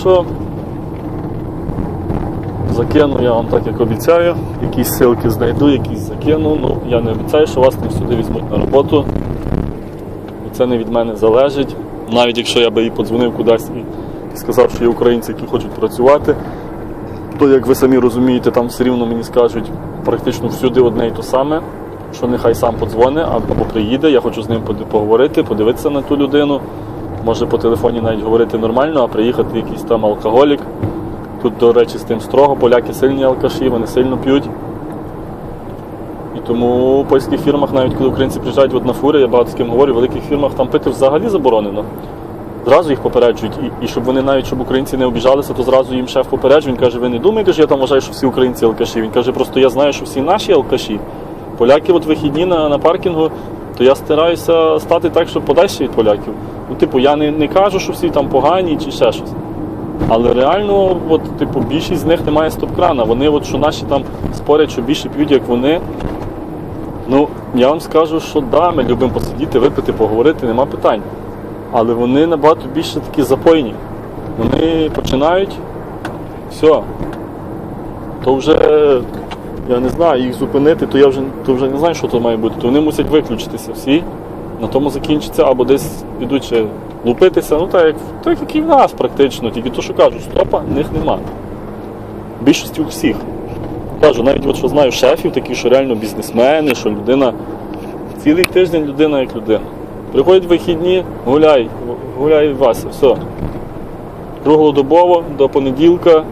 що закину я вам так, як обіцяю. Якісь ссылки знайду, якісь закину. Ну, я не обіцяю, що вас не всюди візьмуть на роботу. Бо Це не від мене залежить. Навіть якщо я би їй подзвонив кудись і сказав, що є українці, які хочуть працювати, то, як ви самі розумієте, там все рівно мені скажуть практично всюди одне і те саме, що нехай сам подзвони або приїде, я хочу з ним поговорити, подивитися на ту людину. Може по телефоні навіть говорити нормально, а приїхати якийсь там алкоголік. Тут, до речі, з тим строго, поляки сильні алкаші, вони сильно п'ють. І тому в польських фірмах, навіть коли українці приїжджають от на фури, я багато з ким говорю, в великих фірмах там пити взагалі заборонено. Зразу їх попереджують, і, і щоб вони навіть щоб українці не обіжалися, то зразу їм шеф попереджує. Він каже, ви не думаєте, що я там вважаю, що всі українці алкаші. Він каже, просто я знаю, що всі наші алкаші. Поляки от вихідні на, на паркінгу, то я стараюся стати так, щоб подальше від поляків. Ну, типу, я не, не кажу, що всі там погані чи ще щось. Але реально, от, типу, більшість з них немає стоп-крана. Вони, от, що наші там спорять, що більше п'ють, як вони. Ну, я вам скажу, що да, ми любимо посидіти, випити, поговорити, нема питань. Але вони набагато більше такі запойні. Вони починають, все. То вже, я не знаю, їх зупинити, то я вже, то вже не знаю, що то має бути. То вони мусять виключитися всі. На тому закінчиться, або десь ще лупитися, ну так як, так як і в нас практично, тільки то, що кажуть, стопа в них нема. Більшості у всіх. Кажу, навіть от що знаю шефів, такі, що реально бізнесмени, що людина цілий тиждень людина як людина. Приходять вихідні, гуляй, гуляй Вася, все. Круглодобово до понеділка,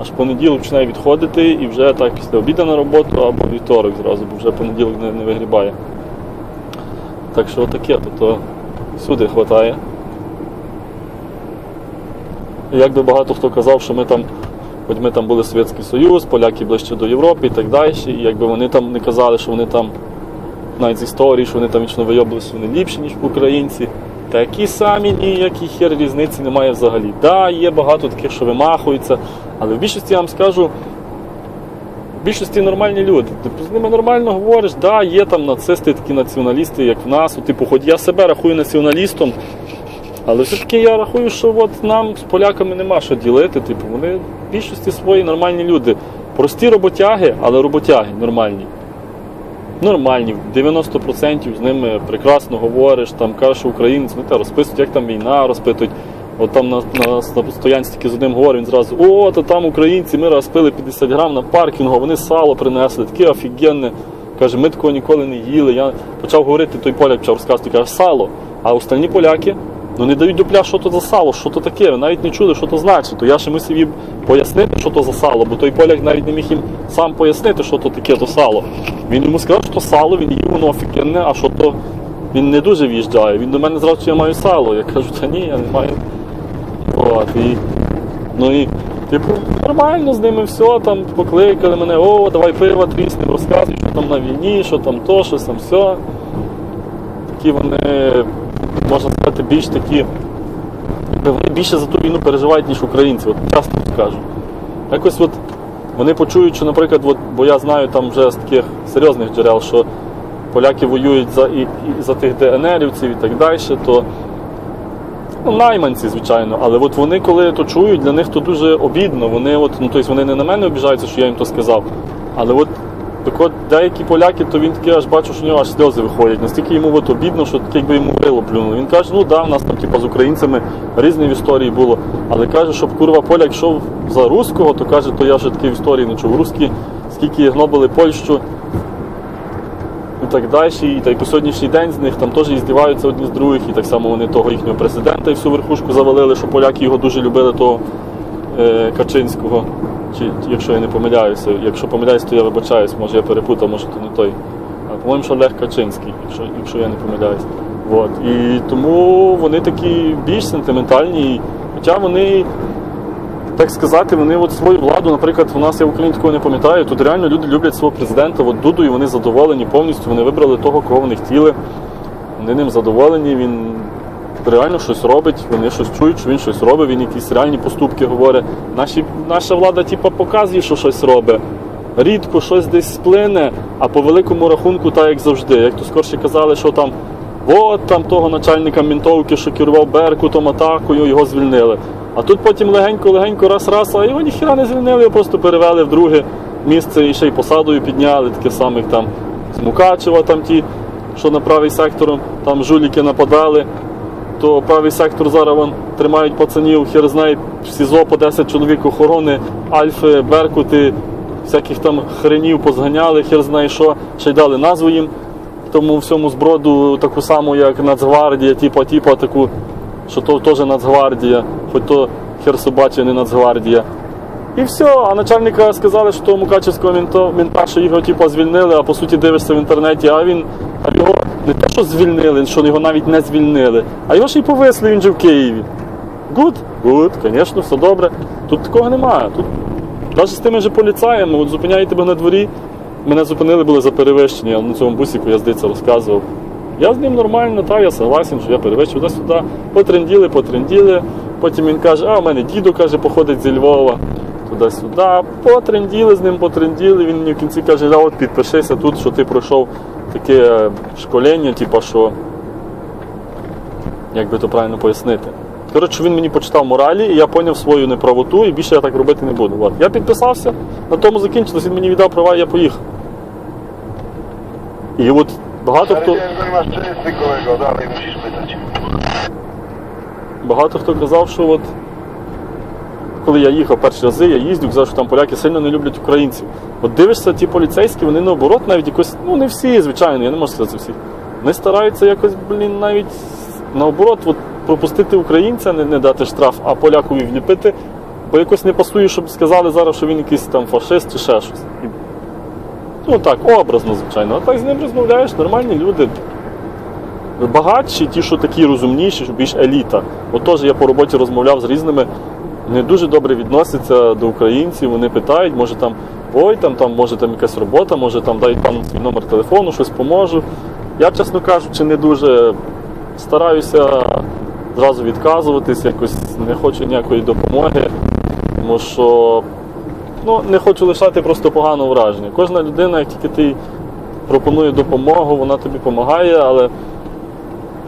аж понеділок починає відходити і вже так після обіду на роботу або вівторок зразу, бо вже понеділок не, не вигрібає. Так що таке, то, то всюди вистачає. І Як би багато хто казав, що ми там, хоч ми там були Совєтський Союз, поляки ближче до Європи і так далі, і якби вони там не казали, що вони там навіть з історії, що вони там вічно вийобилися, вони ліпші, ніж українці. Такі самі ніякі хер різниці немає взагалі. Да, є багато таких, що вимахуються, але в більшості я вам скажу, в більшості нормальні люди. Типу, з ними нормально говориш, да, є там нацисти, такі націоналісти, як в нас. От, Типу, хоч я себе рахую націоналістом, але все-таки я рахую, що от нам з поляками нема що ділити. Типу, вони в більшості свої нормальні люди. Прості роботяги, але роботяги нормальні. Нормальні, 90% з ними прекрасно говориш, там кажеш, що українець, та розписують, як там війна, розпитують. От там на, на, на стоянці тільки з одним говорю, він зразу, о, то там українці, ми розпили 50 грам на паркінгу, вони сало принесли, таке офігенне. Каже, ми такого ніколи не їли. Я почав говорити, той поляк почав розказувати, каже, сало. А остальні поляки ну не дають дупля, що то за сало, що то таке, ви навіть не чули, що то значить. То я ще мусив їм пояснити, що то за сало, бо той поляк навіть не міг їм сам пояснити, що то таке то сало. Він йому сказав, що то сало, він їв, воно офігенне, а що то він не дуже в'їжджає. Він до мене зразу, що я маю сало. Я кажу, та ні, я не маю. От, і, ну і, типу, нормально з ними все, там покликали мене, о, давай пиво тріснем, розказуй, що там на війні, що там то, що там все. Такі вони, можна сказати, більш такі. Вони більше за ту війну переживають, ніж українці, от часто скажу. Якось от вони почують, що, наприклад, от, бо я знаю там вже з таких серйозних джерел, що поляки воюють за, і, і за тих ДНРівців і так далі, то найманці, звичайно, але от вони, коли то чують, для них то дуже обідно. Вони от, ну тобто вони не на мене обіжаються, що я їм то сказав. Але от так от деякі поляки, то він таке аж бачу, що у нього аж сльози виходять. Настільки йому от обідно, що таке, якби йому вило плюнуло. Він каже, ну да, в нас там типу, з українцями різні в історії було. Але каже, щоб курва поляк йшов за руського, то каже, то я вже таки в історії не чув. Русські, скільки гнобили Польщу, так далі. І й по сьогоднішній день з них там теж і здіваються одні з других, і так само вони того їхнього президента і всю верхушку завалили, що поляки його дуже любили, того е, Качинського. Чи якщо я не помиляюся, якщо помиляюсь, то я вибачаюсь, може я перепутав, може то не той. А по-моєму, що Олег Качинський, якщо, якщо я не помиляюсь. От. І тому вони такі більш сентиментальні, хоча вони так сказати, вони от свою владу, наприклад, у нас я в Україні такого не пам'ятаю. Тут реально люди люблять свого президента, от Дуду, і вони задоволені повністю. Вони вибрали того, кого вони хотіли. Вони ним задоволені. Він реально щось робить, вони щось чують, що він щось робить, він якісь реальні поступки говорить. Наші, наша влада, типу, показує, що щось робить. Рідко щось десь сплине, а по великому рахунку, так як завжди. Як то скорше казали, що там от там того начальника мінтовки, що керував Беркутом, атакою, його звільнили. А тут потім легенько-легенько раз-раз, а його ніхіра не звільнили, його просто перевели в друге місце і ще й посадою підняли, таке саме, там з Мукачева, там ті, що на правий сектор, там жуліки нападали. То правий сектор зараз вон, тримають пацанів, хер знає, в СІЗО по 10 чоловік охорони, альфи, беркути, всяких там хренів позганяли, хер знає що, ще й дали назву їм тому всьому зброду таку саму, як Нацгвардія, типа, типа таку, що то теж Нацгвардія, хоч то хер собачий, не Нацгвардія. І все, а начальника сказали, що того Мукачевського мінто, мінта, що його типа, звільнили, а по суті дивишся в інтернеті, а він а його не то, що звільнили, що його навіть не звільнили, а його ще й повисли, він же в Києві. Гуд, гуд, звісно, все добре. Тут такого немає. Тут навіть з тими же поліцаями, от зупиняють тебе на дворі. Мене зупинили були за перевищення, на цьому бусіку я здається розказував. Я з ним нормально, та я согласен, що я перевищив туди-сюди. Потренділи, потренділи. Потім він каже, а у мене діду каже, походить зі Львова. Туди-сюди. Потренділи з ним, потренділи. Він мені в кінці каже, а от підпишися тут, що ти пройшов таке школення, типу, що як би то правильно пояснити. Коротше, він мені почитав моралі, і я зрозумів свою неправоту, і більше я так робити не буду. Я підписався, на тому закінчилось, він мені віддав права, і я поїхав. І от багато хто, багато хто казав, що от коли я їхав перші рази, я їздив, казав, що там поляки сильно не люблять українців. От дивишся, ті поліцейські, вони наоборот навіть якось, ну не всі, звичайно, я не можу сказати всі. Вони стараються якось, блін, навіть наоборот, от, пропустити українця, не, не дати штраф, а полякові вліпити, бо якось не пасує, щоб сказали зараз, що він якийсь там фашист чи ще щось. Ну так, образно, звичайно. А так з ним розмовляєш, нормальні люди. Багатші, ті, що такі розумніші, що більш еліта. От теж я по роботі розмовляв з різними, не дуже добре відносяться до українців. Вони питають, може там ой, там, там може там якась робота, може там дай пан свій номер телефону, щось поможу. Я, чесно кажучи, не дуже стараюся зразу відказуватись, якось не хочу ніякої допомоги, тому що ну, не хочу лишати просто поганого враження. Кожна людина, як тільки ти пропонує допомогу, вона тобі допомагає, але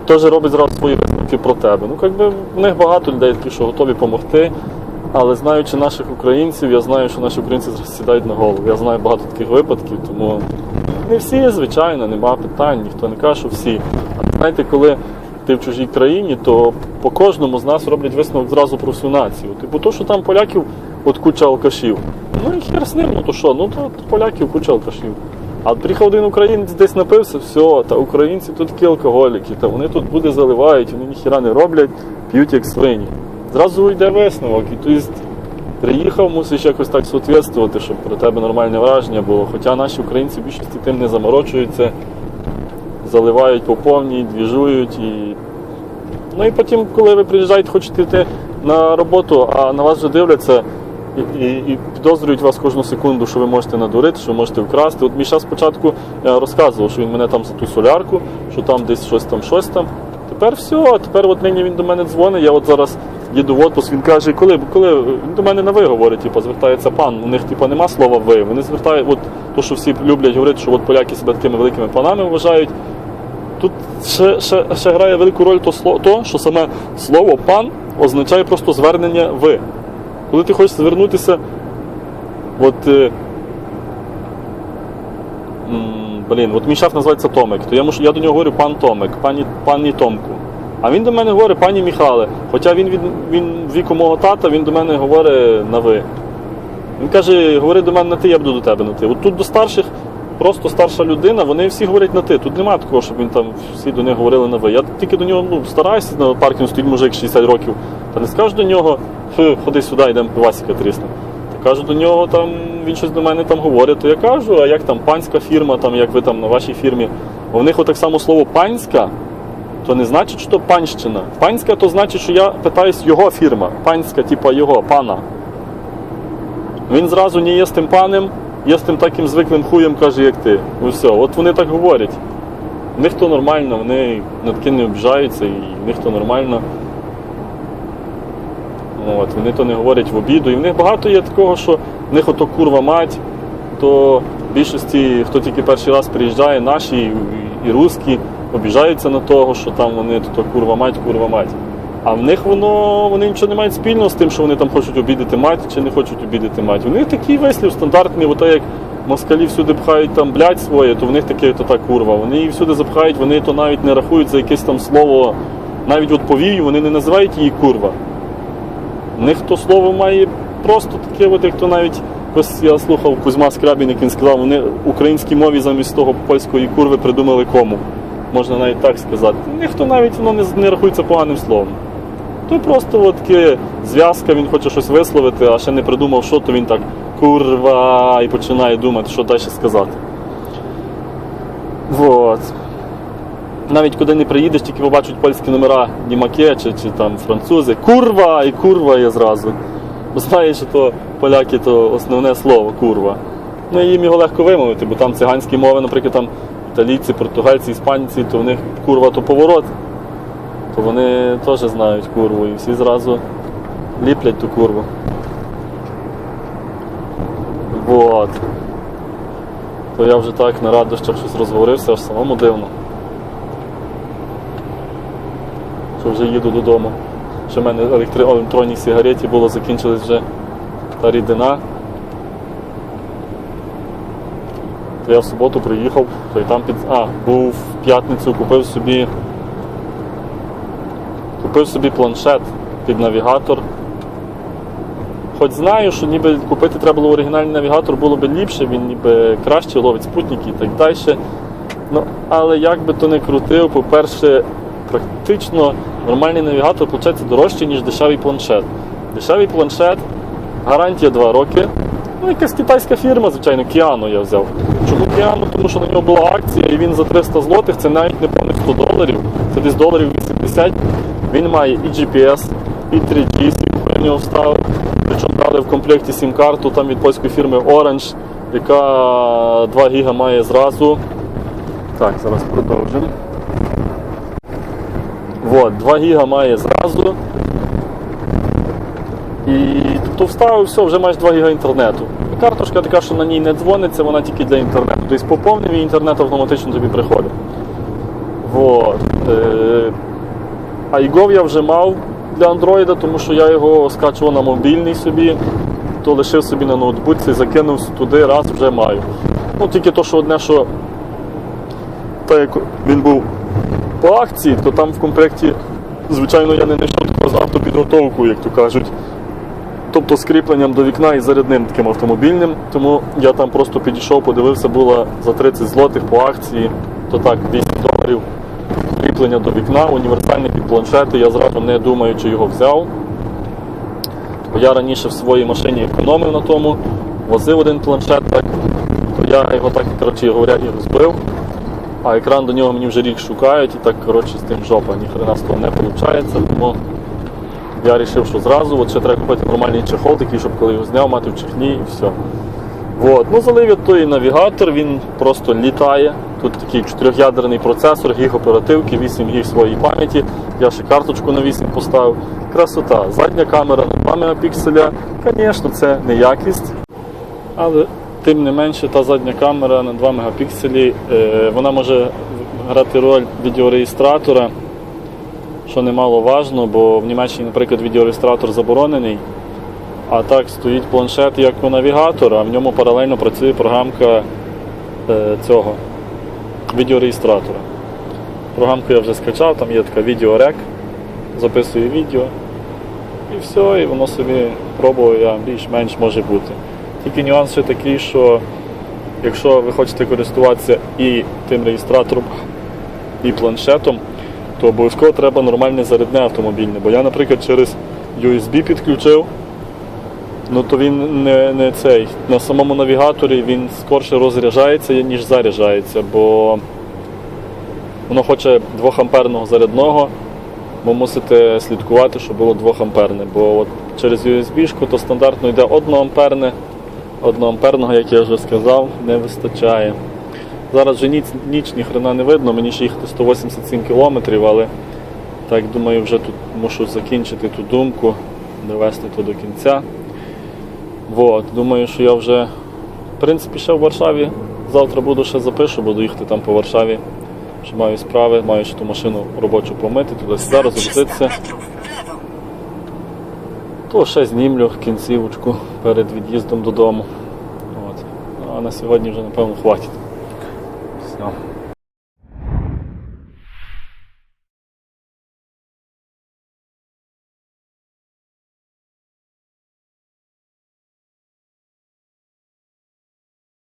теж робить зразу свої висновки про тебе. Ну, якби в них багато людей такі, що готові допомогти. Але знаючи наших українців, я знаю, що наші українці сідають на голову. Я знаю багато таких випадків, тому не всі, звичайно, нема питань, ніхто не каже, що всі. А знаєте, коли ти в чужій країні, то по кожному з нас роблять висновок зразу про всю націю. Типу, то, що там поляків от куча алкашів. Ну і хер з ним, ну то що, ну то поляків куча алкашів. А приїхав один українець десь напився, все, та українці тут такі алкоголіки, та вони тут буде заливають, вони ніхіра не роблять, п'ють як свині. Зразу йде висновок. І тобто приїхав, мусиш якось так соответствувати, щоб про тебе нормальне враження було. Хоча наші українці в більшості тим не заморочуються, заливають по повній, двіжують і. Ну і потім, коли ви приїжджаєте, хочете йти на роботу, а на вас вже дивляться і, і, підозрюють вас кожну секунду, що ви можете надурити, що ви можете вкрасти. От Міша спочатку розказував, що він мене там за ту солярку, що там десь щось там, щось там. Тепер все, тепер от нині він до мене дзвонить, я от зараз їду в отпуск, він каже, коли, коли він до мене на ви говорить, типу, звертається пан. У них типу, нема слова ви. Вони звертають, от то, що всі люблять говорити, що от поляки себе такими великими панами вважають. Тут ще, ще, ще грає велику роль то, то, що саме слово пан означає просто звернення ви. Коли ти хочеш звернутися, от. е, Блін, от мій шеф називається Томик, то я, мушу, я до нього говорю пан Томик, пані, пані Томку. А він до мене говорить пані Міхале. Хоча він він, він віку мого тата, він до мене говорить на ви. Він каже, говори до мене на ти, я буду до тебе на ти. От тут до старших, просто старша людина, вони всі говорять на ти. Тут немає такого, щоб він там всі до них говорили на ви. Я тільки до нього ну, стараюся на паркінгу стоїть мужик 60 років. Та не скажу до нього, ходи сюди, йдемо пивасика трісне. Та кажу до нього, там він щось до мене там говорить, то я кажу, а як там панська фірма, там як ви там на вашій фірмі. Бо в них отак само слово панська, то не значить, що панщина. Панська то значить, що я питаюсь його фірма. Панська, типа його, пана. Він зразу не є з тим панем, є з тим таким звиклим хуєм, каже, як ти. Ну все, от вони так говорять. В них то нормально, вони на таке не обіжаються, і в них то нормально. От, вони то не говорять в обіду. І в них багато є такого, що в них ото курва мать, то в більшості, хто тільки перший раз приїжджає, наші і, і русські, обіжаються на того, що там вони то курва мать, курва мать. А в них воно вони нічого не мають спільного з тим, що вони там хочуть обідати мать чи не хочуть обідати мать. У них такий вислів стандартний, ото як москалі всюди пхають там блядь своє, то в них таке то та курва. Вони її всюди запхають, вони то навіть не рахують за якесь там слово, навіть от повію, вони не називають її курва. У них то слово має просто таке, от як то навіть ось я слухав Кузьма Скрябін, як він сказав, вони в українській мові замість того польської курви придумали кому. Можна навіть так сказати. У них то навіть воно не, не рахується поганим словом. То просто от зв'язка, він хоче щось висловити, а ще не придумав, що, то він так курва і починає думати, що далі сказати. Вот. Навіть куди не приїдеш, тільки побачать польські номера німаке чи, чи там французи. Курва і курва є зразу. Бо знаєш, що то поляки то основне слово курва. Ну їм його легко вимовити, бо там циганські мови, наприклад, там італійці, португальці, іспанці, то в них курва то поворот. То вони теж знають курву і всі зразу ліплять ту курву. Вот. То я вже так на радощах щось розговорився, аж самому дивно. Що вже їду додому. Що в мене електри... електронній сигареті було закінчилась вже та рідина. То я в суботу приїхав, то й там під. А, був в п'ятницю, купив собі. Купив собі планшет під навігатор. Хоч знаю, що ніби купити треба було оригінальний навігатор, було б ліпше, він ніби краще ловить спутники і так далі. Ну, але як би то не крутив, по-перше, практично нормальний навігатор виходить дорожче, ніж дешевий планшет. Дешевий планшет, гарантія 2 роки. Ну, якась китайська фірма, звичайно, Кіану я взяв. Чому Кіану? Тому що на нього була акція, і він за 300 злотих, це навіть не повних 100 доларів, це десь доларів 80. Він має і GPS, і 3G, я в вставив. Причому дали в комплекті сім-карту там від польської фірми Orange, яка 2 гіга має зразу. Так, зараз продовжимо. Вот, 2 гіга має зразу. І тобто вставив все, вже маєш 2 гіга інтернету. Карточка така, що на ній не дзвониться, вона тільки для інтернету. Тобто поповнив і інтернет автоматично тобі приходить. Вот. А iGov я вже мав для Android, тому що я його скачував на мобільний собі, то лишив собі на ноутбуці, закинув туди, раз вже маю. Ну тільки то, що одне, що так як він був по акції, то там в комплекті, звичайно, я не знайшов такого з автопідготовкою, як то кажуть. Тобто з кріпленням до вікна і зарядним таким автомобільним. Тому я там просто підійшов, подивився, було за 30 злотих по акції, то так, 8 доларів кріплення до вікна, універсальний під планшети, я зразу не думаючи його взяв. Бо я раніше в своїй машині економив на тому, возив один планшет, так, то я його так, коротше говоря, і розбив. А екран до нього мені вже рік шукають і так коротше, з тим жопа, ніхрена з того не виходить. Тому я вирішив, що зразу от ще треба купити нормальний чехол, такий, щоб коли його зняв, мати в чехлі і все. Вот. Ну, залив той навігатор, він просто літає. Тут такий чотирьохядерний процесор, гіг оперативки, 8 гіг своєї пам'яті. Я ще карточку на 8 поставив. Красота. Задня камера на 2 мегапікселя. Звісно, це не якість. Але тим не менше, та задня камера на 2 мегапікселі, е, вона може грати роль відеореєстратора, що немало важно, бо в Німеччині, наприклад, відеореєстратор заборонений. А так стоїть планшет як у навігатора, а в ньому паралельно працює програмка е, цього відеореєстратора. Програмку я вже скачав, там є така відеорек, записує відео. І все, і воно собі пробую я більш-менш може бути. Тільки нюанс ще такий, що якщо ви хочете користуватися і тим реєстратором, і планшетом, то обов'язково треба нормальне зарядне автомобільне. Бо я, наприклад, через USB підключив, ну то він не, не цей. На самому навігаторі він скорше розряджається, ніж заряджається, бо воно хоче 2 амперного зарядного, бо мусите слідкувати, щоб було 2 амперне. Бо от через USB то стандартно йде 1 амперне, 1 амперного, як я вже сказав, не вистачає. Зараз вже ніч, ніч ні хрена не видно, мені ще їхати 187 кілометрів, але так думаю, вже тут мушу закінчити ту думку, довести то до кінця. Вот, думаю, що я вже, в принципі, ще в Варшаві. Завтра буду ще запишу, буду їхати там по Варшаві. Що маю справи, маю ще ту машину робочу помити, туди-сюди, розгрузитися. то ще знімлю кінцівочку перед від'їздом додому. От. А на сьогодні вже, напевно, хватить. Все.